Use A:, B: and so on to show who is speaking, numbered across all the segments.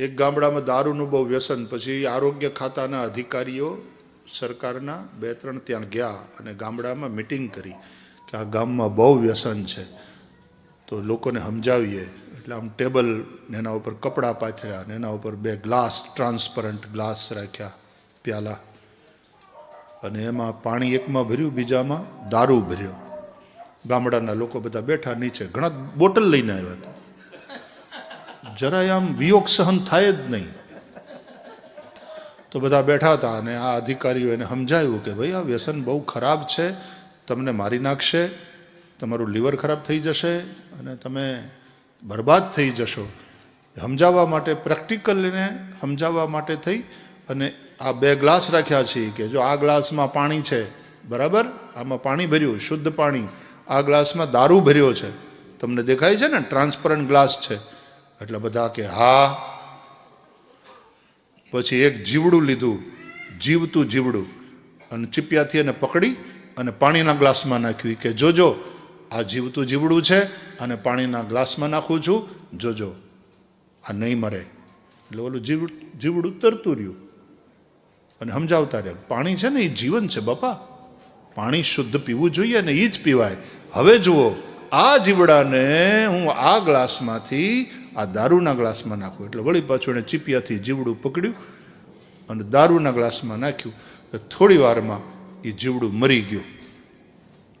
A: એક ગામડામાં દારૂનું બહુ વ્યસન, પછી આરોગ્ય ખાતાના અધિકારીઓ સરકારના બે ત્રણ ત્યાં ગયા અને ગામડામાં મિટિંગ કરી કે આ ગામમાં બહુ વ્યસન છે. તો લોકોને સમજાવીએ. એટલે આમ ટેબલ એના ઉપર કપડાં પાથર્યા ને એના ઉપર બે ગ્લાસ, ટ્રાન્સપરન્ટ ગ્લાસ રાખ્યા પ્યાલા. અને એમાં પાણી એકમાં ભર્યું, બીજામાં દારૂ ભર્યો. ગામડાના લોકો બધા બેઠા નીચે. ઘણા બોટલ લઈને આવ્યા હતા. જરાય આમ વિયોગ સહન થાય જ નહીં. તો બધા બેઠા હતા અને આ અધિકારીઓ એને સમજાયું કે ભાઈ આ વ્યસન બહુ ખરાબ છે, તમને મારી નાખશે, તમારું લીવર ખરાબ થઈ જશે અને તમે બરબાદ થઈ જશો. સમજાવવા માટે પ્રેક્ટિકલને સમજાવવા માટે થઈ અને આ બે ગ્લાસ રાખ્યા છે કે જો આ ગ્લાસમાં પાણી છે, બરાબર? આમાં પાણી ભર્યું, શુદ્ધ પાણી. આ ગ્લાસમાં દારૂ ભર્યો છે. તમને દેખાય છે ને? ટ્રાન્સપરન્ટ ગ્લાસ છે. એટલે બધા કે, હા. પછી એક જીવડું લીધું, જીવતું જીવડું. અને ચીપિયાથી એને પકડી અને પાણીના ગ્લાસમાં નાખ્યું. કે, જોજો, આ જીવતું જીવડું છે અને પાણીના ગ્લાસમાં નાખું છું. જોજો. આ નહીં મરે. એટલે ઓલું જીવ જીવડું તરતું રહ્યું. અને સમજાવતા રહે પાણી છે ને એ જીવન છે બાપા. પાણી શુદ્ધ પીવું જોઈએ ને એ જ પીવાય. હવે જુઓ, આ જીવડાને હું આ ગ્લાસમાંથી આ દારૂના ગ્લાસમાં નાખો એટલે વળી પાછું એણે ચીપિયાથી જીવડું પકડ્યું અને દારૂના ગ્લાસમાં નાખ્યું. તો થોડી વારમાં એ જીવડું મરી ગયું.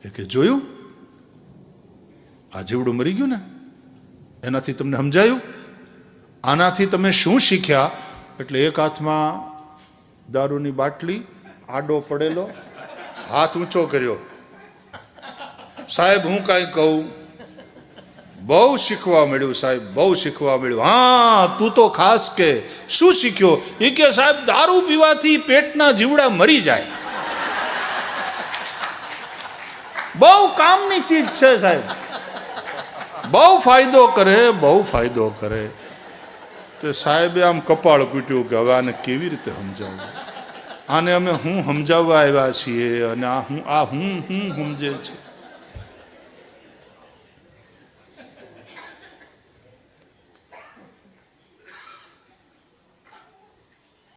A: એ કે જોયું? આ જીવડું મરી ગયું ને? એનાથી તમને સમજાયું? આનાથી તમે શું શીખ્યા? એટલે એક હાથમાં દારૂની બાટલી, આડો પડેલો, હાથ ઊંચો કર્યો. સાહેબ, હું કાંઈ કહું? બહુ શીખવા મળ્યું સાહેબ, બહુ શીખવા મળ્યું. હા, તું તો ખાસ કે, શું શીખ્યો? એ કે સાહેબ, દારૂ પીવાથી પેટના જીવડા મરી જાય. બહુ કામની ચીજ છે સાહેબ. બહુ ફાયદો કરે, બહુ ફાયદો કરે. તો સાહેબે આમ કપાળ પીટ્યું કે હવે આને કેવી રીતે સમજાવવું આને અમે હું સમજાવવા આવ્યા છીએ અને આ હું આ હું હું સમજે છે?